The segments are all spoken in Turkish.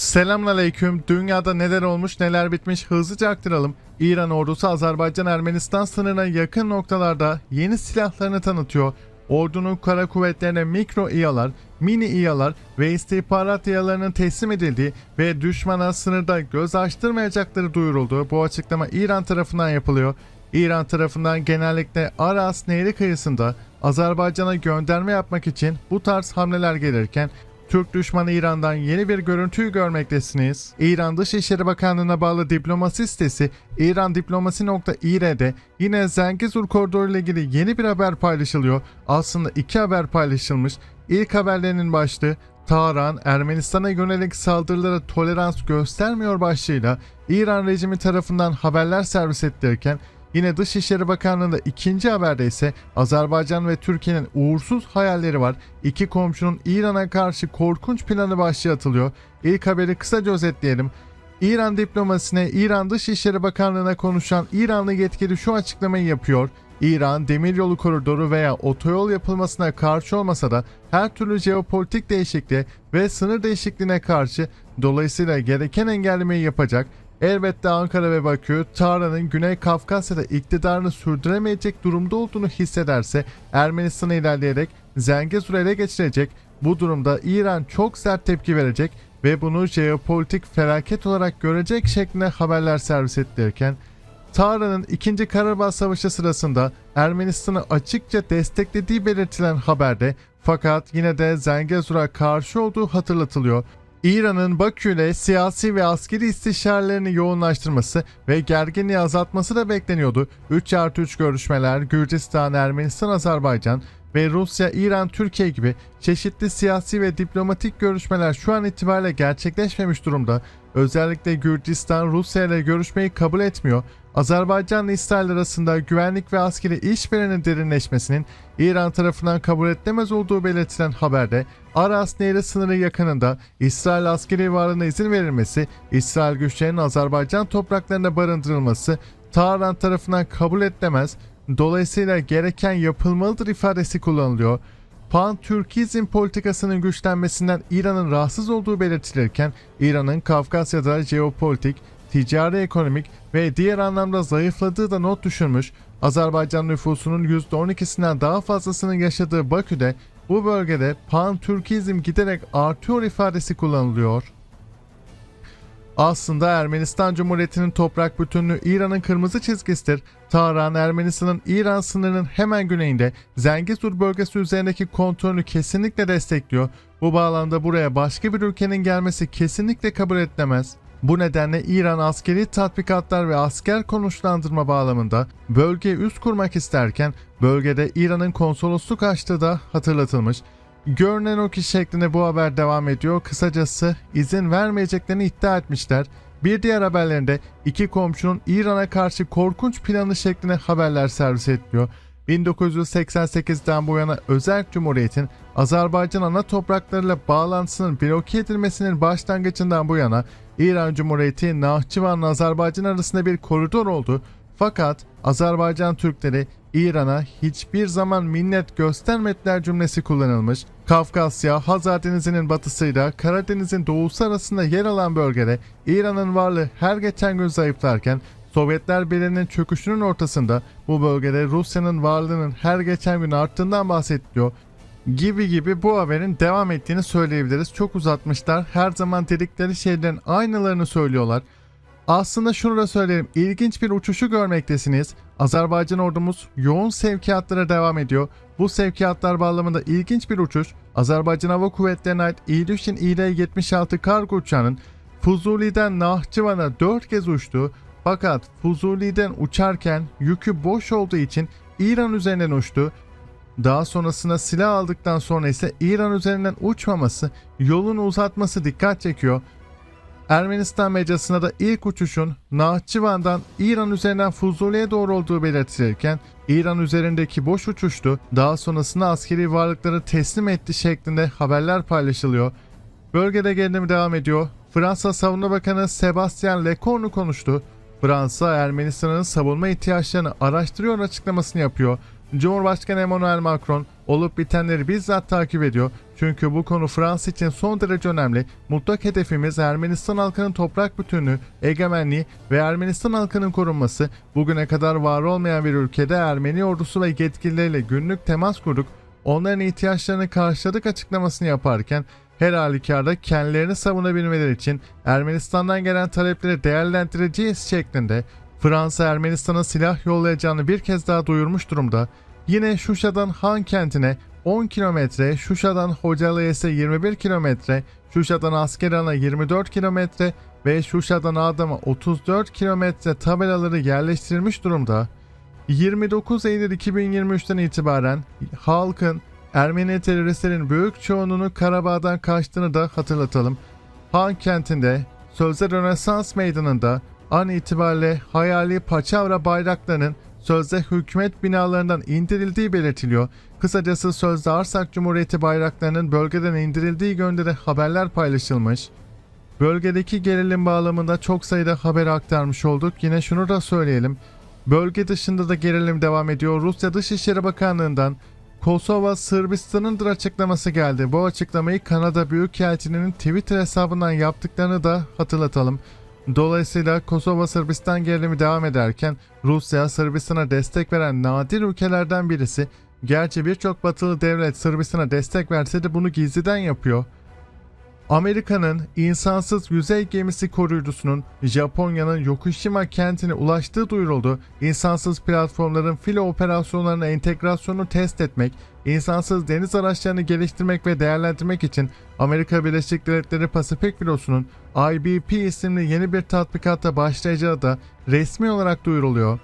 Selamünaleyküm. Dünyada neler olmuş neler bitmiş hızlıca aktaralım. İran ordusu Azerbaycan-Ermenistan sınırına yakın noktalarda yeni silahlarını tanıtıyor. Ordunun kara kuvvetlerine mikro İHA'lar, mini İHA'lar ve istihbarat İHA'larının teslim edildiği ve düşmana sınırda göz açtırmayacakları duyuruldu. Bu açıklama İran tarafından yapılıyor. İran tarafından genellikle Aras Nehri kıyısında Azerbaycan'a gönderme yapmak için bu tarz hamleler gelirken Türk düşmanı İran'dan yeni bir görüntüyü görmektesiniz. İran Dışişleri Bakanlığı'na bağlı diplomasi sitesi irandiplomasi.ir'de yine Zengezur koridoru ile ilgili yeni bir haber paylaşılıyor. Aslında iki haber paylaşılmış. İlk haberlerinin başlığı Tahran, Ermenistan'a yönelik saldırılara tolerans göstermiyor başlığıyla İran rejimi tarafından haberler servis ettirirken Yine Dışişleri Bakanlığı'nda ikinci haberde ise Azerbaycan ve Türkiye'nin uğursuz hayalleri var. İki komşunun İran'a karşı korkunç planı başlığı atılıyor. İlk haberi kısaca özetleyelim. İran diplomasine, İran Dışişleri Bakanlığı'na konuşan İranlı yetkili şu açıklamayı yapıyor. İran demiryolu koridoru veya otoyol yapılmasına karşı olmasa da her türlü jeopolitik değişikliğe ve sınır değişikliğine karşı dolayısıyla gereken engellemeyi yapacak. Elbette Ankara ve Bakü, Tahran'ın Güney Kafkasya'da iktidarını sürdüremeyecek durumda olduğunu hissederse Ermenistan'a ilerleyerek Zengezur'u ele geçirecek. Bu durumda İran çok sert tepki verecek ve bunu jeopolitik felaket olarak görecek şeklinde haberler servis ettirirken Tahran'ın 2. Karabağ Savaşı sırasında Ermenistan'ı açıkça desteklediği belirtilen haberde fakat yine de Zengezur'a karşı olduğu hatırlatılıyor. İran'ın Bakü ile siyasi ve askeri istişarelerini yoğunlaştırması ve gerginliği azaltması da bekleniyordu. 3 artı 3 görüşmeler Gürcistan, Ermenistan, Azerbaycan ve Rusya, İran, Türkiye gibi çeşitli siyasi ve diplomatik görüşmeler şu an itibariyle gerçekleşmemiş durumda. Özellikle Gürcistan Rusya ile görüşmeyi kabul etmiyor. Azerbaycan ile İsrail arasında güvenlik ve askeri işbirliğinin derinleşmesinin İran tarafından kabul edilemez olduğu belirtilen haberde Aras Nehri sınırı yakınında İsrail askeri varlığına izin verilmesi, İsrail güçlerinin Azerbaycan topraklarında barındırılması Tahran tarafından kabul edilemez, dolayısıyla gereken yapılmalıdır ifadesi kullanılıyor. Pan-Türkizm politikasının güçlenmesinden İran'ın rahatsız olduğu belirtilirken İran'ın Kafkasya'da jeopolitik, ticari ekonomik ve diğer anlamda zayıfladığı da not düşürmüş, Azerbaycan nüfusunun %12'sinden daha fazlasının yaşadığı Bakü'de bu bölgede pan-Türkizm giderek artıyor ifadesi kullanılıyor. Aslında Ermenistan Cumhuriyeti'nin toprak bütünlüğü İran'ın kırmızı çizgisidir. Tahran, Ermenistan'ın İran sınırının hemen güneyinde Zengezur bölgesi üzerindeki kontrolünü kesinlikle destekliyor. Bu bağlamda buraya başka bir ülkenin gelmesi kesinlikle kabul edilemez. Bu nedenle İran askeri tatbikatlar ve asker konuşlandırma bağlamında bölgeye üst kurmak isterken bölgede İran'ın konsolosluk açtığı da hatırlatılmış. Görünen o ki şeklinde bu haber devam ediyor. Kısacası izin vermeyeceklerini iddia etmişler. Bir diğer haberlerinde iki komşunun İran'a karşı korkunç planı şeklinde haberler servis ediliyor. 1988'den bu yana Özerk Cumhuriyet'in Azerbaycan ana topraklarıyla bağlantısının bloke edilmesinin başlangıcından bu yana İran Cumhuriyeti Nahçıvan Azerbaycan arasında bir koridor oldu. Fakat Azerbaycan Türkleri İran'a hiçbir zaman minnet göstermediler cümlesi kullanılmış. Kafkasya, Hazar Denizi'nin batısıyla Karadeniz'in doğusu arasında yer alan bölgede İran'ın varlığı her geçen gün zayıflarken Sovyetler Birliği'nin çöküşünün ortasında bu bölgede Rusya'nın varlığının her geçen gün arttığından bahsediliyor gibi gibi bu haberin devam ettiğini söyleyebiliriz. Çok uzatmışlar. Her zaman dedikleri şeylerin aynılarını söylüyorlar. Aslında şunu da söyleyeyim. İlginç bir uçuşu görmektesiniz. Azerbaycan ordumuz yoğun sevkiyatlara devam ediyor. Bu sevkiyatlar bağlamında ilginç bir uçuş. Azerbaycan Hava Kuvvetleri'ne ait İlyushin İL-76 kargo uçağının Fuzuli'den Nahçıvan'a 4 kez uçtu. Fakat Fuzuli'den uçarken yükü boş olduğu için İran üzerinden uçtu. Daha sonrasında silah aldıktan sonra ise İran üzerinden uçmaması, yolunu uzatması dikkat çekiyor. Ermenistan medyasında da ilk uçuşun Nahçıvan'dan İran üzerinden Fuzuli'ye doğru olduğu belirtilirken İran üzerindeki boş uçuştu. Daha sonrasında askeri varlıkları teslim etti şeklinde haberler paylaşılıyor. Bölgede gerilim devam ediyor. Fransa Savunma Bakanı Sebastian Lecornu konuştu. Fransa Ermenistan'ın savunma ihtiyaçlarını araştırıyor açıklamasını yapıyor. Cumhurbaşkanı Emmanuel Macron olup bitenleri bizzat takip ediyor. Çünkü bu konu Fransa için son derece önemli. Mutlak hedefimiz Ermenistan halkının toprak bütünlüğü, egemenliği ve Ermenistan halkının korunması. Bugüne kadar var olmayan bir ülkede Ermeni ordusu ve yetkilileriyle günlük temas kurduk. Onların ihtiyaçlarını karşıladık açıklamasını yaparken her halükarda kendilerini savunabilmeleri için Ermenistan'dan gelen talepleri değerlendireceğiz şeklinde Fransa Ermenistan'a silah yollayacağını bir kez daha duyurmuş durumda. Yine Şuşa'dan Han kentine 10 kilometre, Şuşa'dan Hocalı'ya ise 21 kilometre, Şuşa'dan Askeran'a 24 kilometre ve Şuşa'dan Adam'a 34 kilometre tabelaları yerleştirilmiş durumda. 29 Eylül 2023'ten itibaren halkın Ermeni teröristlerin büyük çoğunluğunu Karabağ'dan kaçtığını da hatırlatalım. Han kentinde sözde Rönesans meydanında an itibariyle hayali paçavra bayraklarının sözde hükümet binalarından indirildiği belirtiliyor. Kısacası sözde Arsak Cumhuriyeti bayraklarının bölgeden indirildiği yönde haberler paylaşılmış. Bölgedeki gerilim bağlamında çok sayıda haber aktarmış olduk. Yine şunu da söyleyelim. Bölge dışında da gerilim devam ediyor. Rusya Dışişleri Bakanlığı'ndan Kosova Sırbistan'ındır açıklaması geldi. Bu açıklamayı Kanada Büyükelçiliği'nin Twitter hesabından yaptıklarını da hatırlatalım. Dolayısıyla Kosova Sırbistan gerilimi devam ederken Rusya Sırbistan'a destek veren nadir ülkelerden birisi. Gerçi birçok batılı devlet Sırbistan'a destek verse de bunu gizliden yapıyor. Amerika'nın insansız yüzey gemisi koruyucusunun Japonya'nın Yokoshima kentine ulaştığı duyuruldu. İnsansız platformların filo operasyonlarına entegrasyonunu test etmek, insansız deniz araçlarını geliştirmek ve değerlendirmek için Amerika Birleşik Devletleri Pasifik Filosu'nun IBP isimli yeni bir tatbikata başlayacağı da resmi olarak duyuruluyor.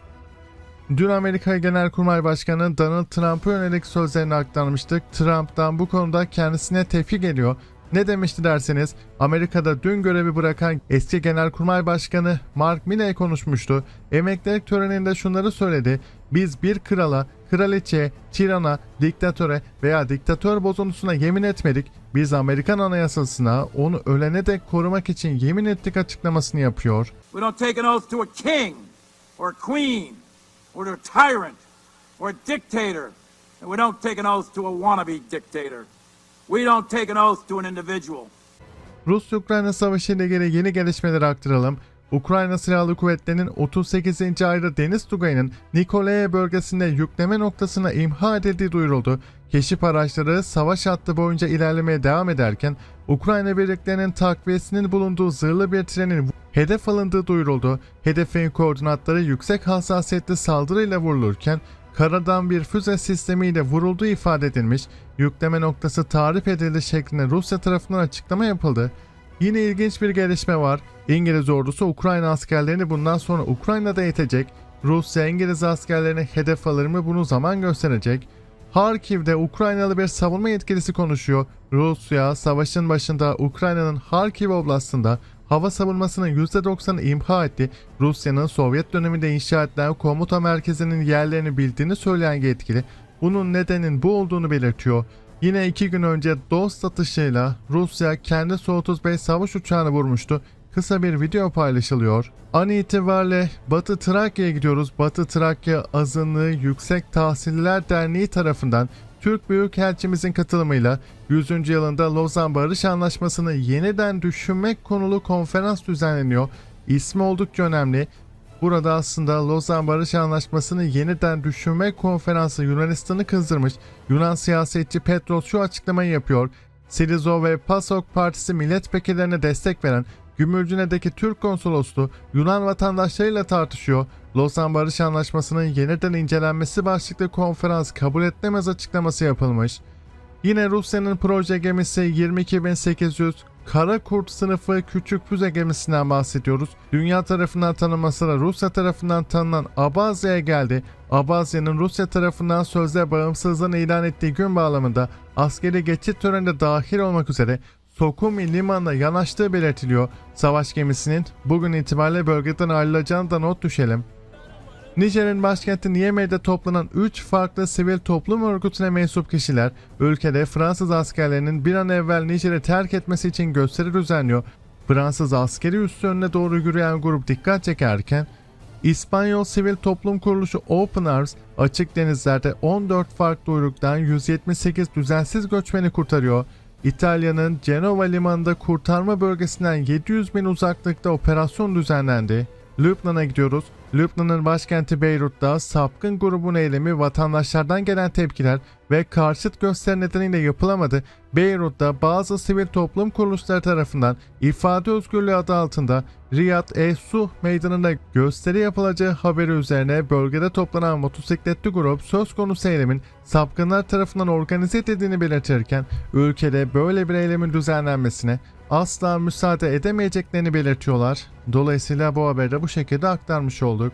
Dün Amerika Genelkurmay Başkanı Donald Trump'a yönelik sözlerini aktarmıştık. Trump'tan bu konuda kendisine tepki geliyor. Ne demişti derseniz Amerika'da dün görevi bırakan eski Genelkurmay Başkanı Mark Milley konuşmuştu. Emeklilik töreninde şunları söyledi. Biz bir krala, kraliçeye, tirana, diktatöre veya diktatör bozuntusuna yemin etmedik. Biz Amerikan anayasasına onu ölene dek korumak için yemin ettik açıklamasını yapıyor. We don't take an oath to a king or a queen or to a tyrant or a dictator. And we don't take an oath to a wannabe dictator. We don't take an oath to an individual. Rus-Ukrayna Savaşı ile ilgili yeni gelişmeleri aktaralım. Ukrayna Silahlı Kuvvetleri'nin 38. ayrı deniz tugayının Nikolaya bölgesinde yükleme noktasına imha edildiği duyuruldu. Keşif araçları savaş hattı boyunca ilerlemeye devam ederken Ukrayna birliklerinin takviyesinin bulunduğu zırhlı bir trenin hedef alındığı duyuruldu. Hedefin koordinatları yüksek hassasiyetli saldırıyla vurulurken karadan bir füze sistemiyle vurulduğu ifade edilmiş, yükleme noktası tarif edildi şeklinde Rusya tarafından açıklama yapıldı. Yine ilginç bir gelişme var. İngiliz ordusu Ukrayna askerlerini bundan sonra Ukrayna'da eğitecek. Rusya İngiliz askerlerini hedef alır mı bunu zaman gösterecek. Harkiv'de Ukraynalı bir savunma yetkilisi konuşuyor. Rusya savaşın başında Ukrayna'nın Harkiv oblastında hava savunmasının %90'ını imha etti. Rusya'nın Sovyet döneminde inşa edilen komuta merkezinin yerlerini bildiğini söyleyen yetkili bunun nedenin bu olduğunu belirtiyor. Yine iki gün önce dost atışıyla Rusya kendi Su-35 savaş uçağını vurmuştu. Kısa bir video paylaşılıyor. An itibariyle Batı Trakya'ya gidiyoruz. Batı Trakya Azınlığı Yüksek Tahsiller Derneği tarafından Türk Büyükelçimizin katılımıyla 100. yılında Lozan Barış Anlaşması'nı yeniden düşünmek konulu konferans düzenleniyor. İsmi oldukça önemli. Burada aslında Lozan Barış Anlaşması'nı yeniden düşünme konferansı Yunanistan'ı kızdırmış. Yunan siyasetçi Petros şu açıklamayı yapıyor. Sirizo ve PASOK Partisi milletvekillerine destek veren Gümülcine'deki Türk konsolosluğu Yunan vatandaşlarıyla tartışıyor. Lozan Barış Anlaşması'nın yeniden incelenmesi başlıklı konferans kabul etmemez açıklaması yapılmış. Yine Rusya'nın proje gemisi 22800 Kara Kurt sınıfı küçük füze gemisinden bahsediyoruz. Dünya tarafından tanınması da Rusya tarafından tanınan Abazya'ya geldi. Abazya'nın Rusya tarafından sözde bağımsızlığını ilan ettiği gün bağlamında askeri geçit töreninde dahil olmak üzere Sokumi limanına yanaştığı belirtiliyor. Savaş gemisinin bugün itibariyle bölgeden ayrılacağını da not düşelim. Nijer'in başkenti Niamey'de toplanan 3 farklı sivil toplum örgütüne mensup kişiler, ülkede Fransız askerlerinin bir an evvel Nijer'i terk etmesi için gösteri düzenliyor. Fransız askeri üssü önüne doğru yürüyen grup dikkat çekerken, İspanyol sivil toplum kuruluşu Open Arms, açık denizlerde 14 farklı uyruktan 178 düzensiz göçmeni kurtarıyor. İtalya'nın Cenova limanında kurtarma bölgesinden 700 bin uzaklıkta operasyon düzenlendi. Lübnan'a gidiyoruz. Lübnan'ın başkenti Beyrut'ta sapkın grubun eylemi vatandaşlardan gelen tepkiler ve karşıt gösteri nedeniyle yapılamadı. Beyrut'ta bazı sivil toplum kuruluşları tarafından ifade özgürlüğü adı altında Riyad e Suh meydanında gösteri yapılacağı haberi üzerine bölgede toplanan motosikletli grup söz konusu eylemin sapkınlar tarafından organize edildiğini belirtirken ülkede böyle bir eylemin düzenlenmesine asla müsaade edemeyeceklerini belirtiyorlar. Dolayısıyla bu haberi de bu şekilde aktarmış olduk.